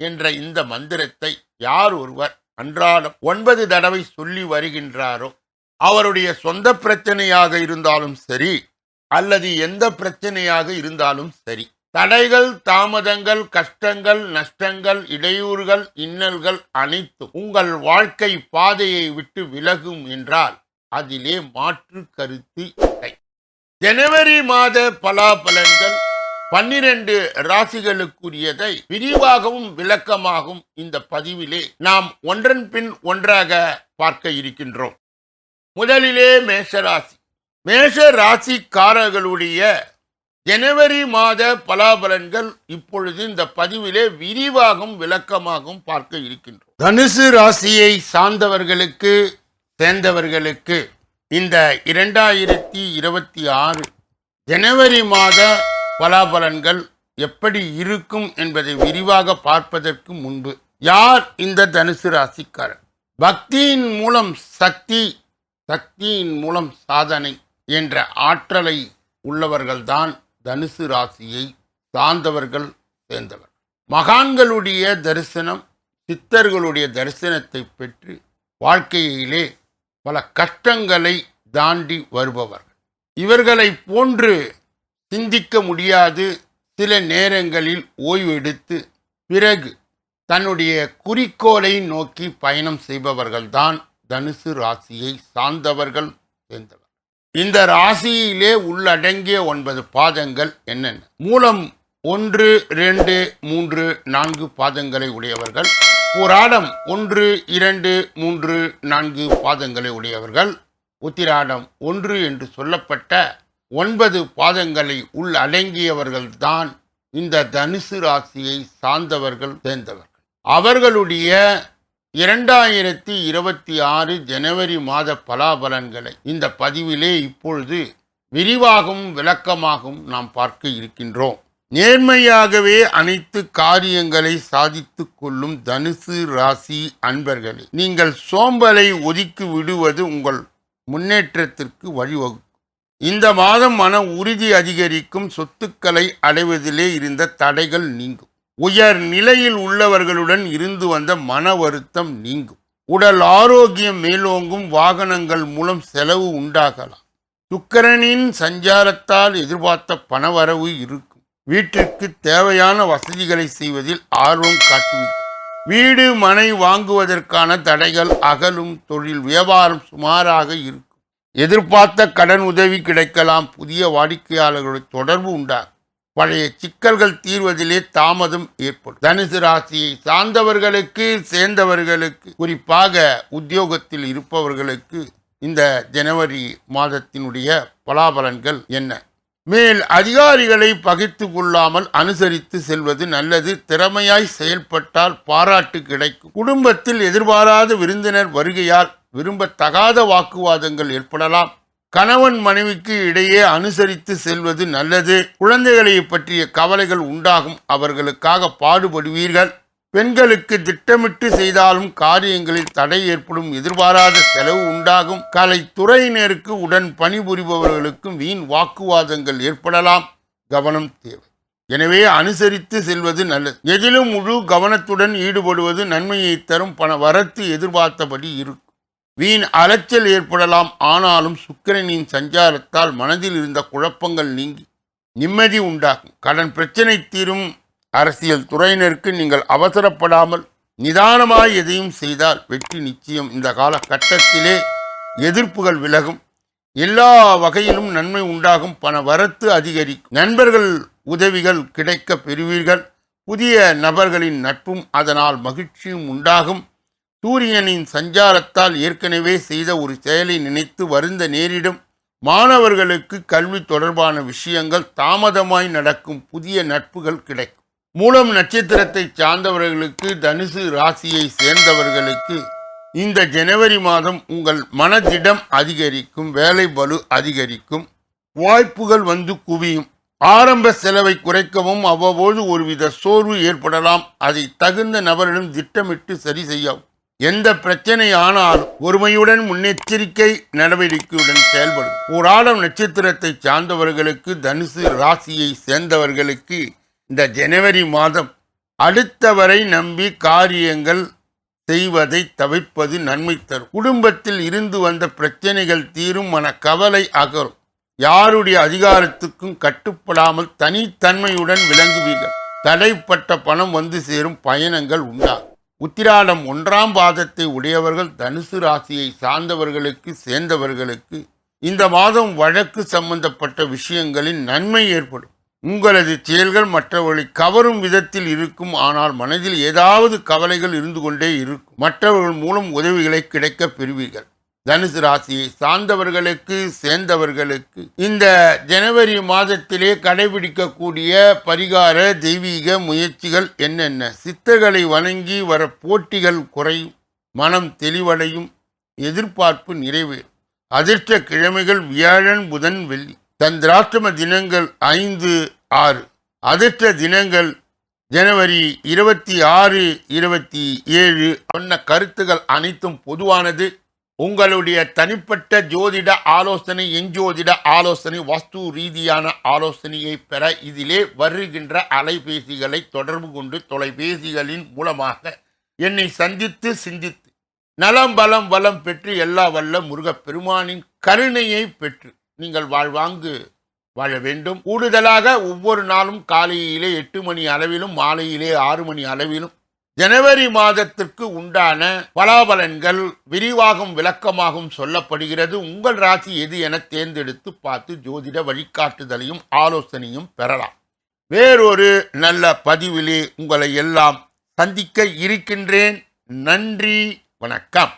என்ற இந்த மந்திரத்தை யார் ஒருவர் அன்றாடம் ஒன்பது தடவை சொல்லி வருகின்றாரோ அவருடைய சொந்த பிரச்சனையாக இருந்தாலும் சரி அல்லது எந்த பிரச்சனையாக இருந்தாலும் சரி தடைகள் தாமதங்கள் கஷ்டங்கள் நஷ்டங்கள் இடையூறுகள் இன்னல்கள் அனைத்தும் உங்கள் வாழ்க்கை பாதையை விட்டு விலகும் என்றால் அதிலே மாற்று கருத்து இல்லை. ஜனவரி மாத பலாபலன்கள் பன்னிரண்டு ராசிகளுக்குரியதை விரிவாகவும் விளக்கமாகவும் இந்த பதிவிலே நாம் ஒன்றன் பின் ஒன்றாக பார்க்க இருக்கின்றோம். முதலிலே மேஷராசி. மேஷ ராசிக்காரர்களுடைய ஜனவரி மாத பலாபலன்கள் இப்பொழுது இந்த பதிவிலே விரிவாகவும் விளக்கமாகவும் பார்க்க இருக்கின்றோம். தனுசு ராசியை சார்ந்தவர்களுக்கு சேர்ந்தவர்களுக்கு இந்த இரண்டாயிரத்தி இருபத்தி ஆறு ஜனவரி மாத பலாபலன்கள் எப்படி இருக்கும் என்பதை விரிவாக பார்ப்பதற்கு முன்பு யார் இந்த தனுசு ராசிக்காரர்? பக்தியின் மூலம் சக்தி சக்தியின் மூலம் சாதனை என்ற ஆற்றலை உள்ளவர்கள்தான் தனுசு ராசியை சார்ந்தவர்கள் சேர்ந்தவர். மகான்களுடைய தரிசனம் சித்தர்களுடைய தரிசனத்தை பெற்று வாழ்க்கையிலே பல கஷ்டங்களை தாண்டி வருபவர்கள். இவர்களை போன்று சிந்திக்க முடியாது. சில நேரங்களில் ஓய்வெடுத்து பிறகு தன்னுடைய குறிக்கோளை நோக்கி பயணம் செய்பவர்கள்தான் தனுசு ராசியை சார்ந்தவர்கள் சேர்ந்தவர். இந்த ராசியிலே உள்ளடங்கிய ஒன்பது பாதங்கள் என்னென்ன? மூலம் ஒன்று ரெண்டு மூன்று நான்கு பாதங்களை உடையவர்கள். புராடம் ஒன்று இரண்டு மூன்று நான்கு பாதங்களை உடையவர்கள். உத்திராடம் ஒன்று என்று சொல்லப்பட்ட ஒன்பது பாதங்களை உள் அடங்கியவர்கள்தான் இந்த தனுசு ராசியை சார்ந்தவர்கள் சேர்ந்தவர்கள். அவர்களுடைய இரண்டாயிரத்தி இருபத்தி ஆறு ஜனவரி மாத பலாபலன்களை இந்த பதிவிலே இப்பொழுது விரிவாகவும் விளக்கமாகவும் நாம் பார்க்க இருக்கின்றோம். நேர்மையாகவே அனைத்து காரியங்களை சாதித்து கொள்ளும் தனுசு ராசி அன்பர்களே நீங்கள் சோம்பலை ஒதுக்கி விடுவது உங்கள் முன்னேற்றத்திற்கு வழிவகுக்கும். இந்த மாதம் மன உறுதி அதிகரிக்கும் சொத்துக்களை அடைவதிலே இருந்த தடைகள் நீங்கும். உயர் நிலையில் உள்ளவர்களுடன் இருந்து வந்த மன வருத்தம் நீங்கும். உடல் ஆரோக்கியம் மேலோங்கும் வாகனங்கள் மூலம் செலவு உண்டாகலாம். சுக்கரனின் சஞ்சாரத்தால் எதிர்பார்த்த பணவரவு இருக்கும். வீட்டிற்கு தேவையான வசதிகளை செய்வதில் ஆர்வம் காட்டுவீர்கள். வீடு மனை வாங்குவதற்கான தடைகள் அகலும். தொழில் வியாபாரம் சுமாராக இருக்கும். எதிர்பார்த்த கடன் உதவி கிடைக்கலாம். புதிய வாடிக்கையாளர்களுடன் தொடர்பு உண்டாகும் பழைய சிக்கல்கள் தீர்வதிலே தாமதம் ஏற்படும். தனுசு ராசியை சார்ந்தவர்களுக்கு சேர்ந்தவர்களுக்கு குறிப்பாக உத்தியோகத்தில் இருப்பவர்களுக்கு இந்த ஜனவரி மாதத்தினுடைய பலாபலன்கள் என்ன? மேல் அதிகாரிகளை பகிர்ந்து கொள்ளாமல் அனுசரித்து செல்வது நல்லது. திறமையாய் செயல்பட்டால் பாராட்டு கிடைக்கும். குடும்பத்தில் எதிர்பாராத விருந்தினர் வருகையால் விரும்பத்தகாத வாக்குவாதங்கள் ஏற்படலாம். கணவன் மனைவிக்கு இடையே அனுசரித்து செல்வது நல்லது. குழந்தைகளை பற்றிய கவலைகள் உண்டாகும். அவர்களுக்காக பாடுபடுவீர்கள். பெண்களுக்கு திட்டமிட்டு செய்தாலும் காரியங்களில் தடை ஏற்படும் எதிர்பாராத செலவு உண்டாகும். கலைத்துறையினருக்கு உடன் பணிபுரிபவர்களுக்கும் வீண் வாக்குவாதங்கள் ஏற்படலாம். கவனம் தேவை. எனவே அனுசரித்து செல்வது நல்லது. எதிலும் முழு கவனத்துடன் ஈடுபடுவது நன்மையை தரும் பண வரத்து எதிர்பார்த்தபடி இருக்கும். வீண் அலைச்சல் ஏற்படலாம். ஆனாலும் சுக்கிரனின் சஞ்சாரத்தால் மனதில் இருந்த குழப்பங்கள் நீங்கி நிம்மதி உண்டாகும். கடன் பிரச்சனை தீரும். அரசியல் துறையினருக்கு நீங்கள் அவசரப்படாமல் நிதானமாய் எதையும் செய்தால் வெற்றி நிச்சயம். இந்த காலகட்டத்திலே எதிர்ப்புகள் விலகும். எல்லா வகையிலும் நன்மை உண்டாகும். பண வரத்து அதிகரிக்கும். நண்பர்கள் உதவிகள் கிடைக்க பெறுவீர்கள். புதிய நபர்களின் நட்பும் அதனால் மகிழ்ச்சியும் உண்டாகும். சூரியனின் சஞ்சாரத்தால் ஏற்கனவே செய்த ஒரு செயலை நினைத்து வருந்த நேரிடும் மாணவர்களுக்கு கல்வி தொடர்பான விஷயங்கள் தாமதமாய் நடக்கும் புதிய நட்புகள் கிடைக்கும். மூலம் நட்சத்திரத்தை சார்ந்தவர்களுக்கு தனுசு ராசியை சேர்ந்தவர்களுக்கு இந்த ஜனவரி மாதம் உங்கள் மனதிடம் அதிகரிக்கும் வேலை பலு அதிகரிக்கும் வாய்ப்புகள் வந்து குவியும். ஆரம்ப செலவை குறைக்கவும் அவ்வப்போது ஒருவித சோர்வு ஏற்படலாம். அதை தகுந்த நபரிடம் திட்டமிட்டு சரி செய்யவும். எந்த பிரச்சனை ஆனாலும் ஒருமையுடன் முன்னெச்சரிக்கை நடவடிக்கையுடன் செயல்படும். போராடம் நட்சத்திரத்தை சார்ந்தவர்களுக்கு தனுசு ராசியை சேர்ந்தவர்களுக்கு இந்த ஜனவரி மாதம் அடுத்தவரை நம்பி காரியங்கள் செய்வதை தவிர்ப்பது நன்மை தரும். குடும்பத்தில் இருந்து வந்த பிரச்சனைகள் தீரும் மன கவலை அகரும். யாருடைய அதிகாரத்துக்கும் கட்டுப்படாமல் தனித்தன்மையுடன் விளங்குவீர்கள். தடைப்பட்ட பணம் வந்து சேரும் பயணங்கள் உண்டாகும் உத்திராடம் ஒன்றாம் பாதத்தை உடையவர்கள் தனுசு ராசியை சார்ந்தவர்களுக்கு சேர்ந்தவர்களுக்கு இந்த மாதம் வழக்கு சம்பந்தப்பட்ட விஷயங்களின் நன்மை ஏற்படும். உங்களது செயல்கள் மற்றவர்களை கவரும் விதத்தில் இருக்கும். ஆனால் மனதில் ஏதாவது கவலைகள் இருந்து கொண்டே இருக்கும். மற்றவர்கள் மூலம் உதவிகளை கிடைக்கப் பெறுவீர்கள். தனுசு ராசியை சார்ந்தவர்களுக்கு சேர்ந்தவர்களுக்கு. இந்த ஜனவரி மாதத்திலே கடைபிடிக்கக்கூடிய பரிகார தெய்வீக முயற்சிகள் என்னென்ன? சித்தர்களை வணங்கி வர போட்டிகள் குறையும் மனம் தெளிவடையும் எதிர்பார்ப்பு நிறைவேறும் அதிர்ஷ்ட கிழமைகள் வியாழன் புதன் வெள்ளி. தந்திராஷ்டம தினங்கள் ஐந்து ஆறு. அதிர்ஷ்ட தினங்கள் ஜனவரி இருபத்தி ஆறு இருபத்தி ஏழு. சொன்ன கருத்துகள் அனைத்தும் பொதுவானது. உங்களுடைய தனிப்பட்ட ஜோதிட ஆலோசனை எஞ்சோதிட ஆலோசனை வாஸ்து ரீதியான ஆலோசனையை பெற இதிலே வருகின்ற அலைபேசிகளை தொடர்பு கொண்டு தொலைபேசிகளின் மூலமாக என்னை சந்தித்து சிந்தித்து நலம் பலம் வளம் பெற்று எல்லா வல்ல முருகப்பெருமானின் கருணையை பெற்று நீங்கள் வாழ்வாங்கு வாழ வேண்டும். கூடுதலாக ஒவ்வொரு நாளும் காலையிலே எட்டு மணி அளவிலும் மாலையிலே ஆறு மணி அளவிலும் ஜனவரி மாதத்திற்கு உண்டான பலாபலன்கள் விரிவாகும் விளக்கமாகவும் சொல்லப்படுகிறது. உங்கள் ராசி எது என தேர்ந்தெடுத்து பார்த்து ஜோதிட வழிகாட்டுதலையும் ஆலோசனையும் பெறலாம். வேறொரு நல்ல பதிவிலே உங்களை எல்லாம் சந்திக்க இருக்கின்றேன். நன்றி வணக்கம்.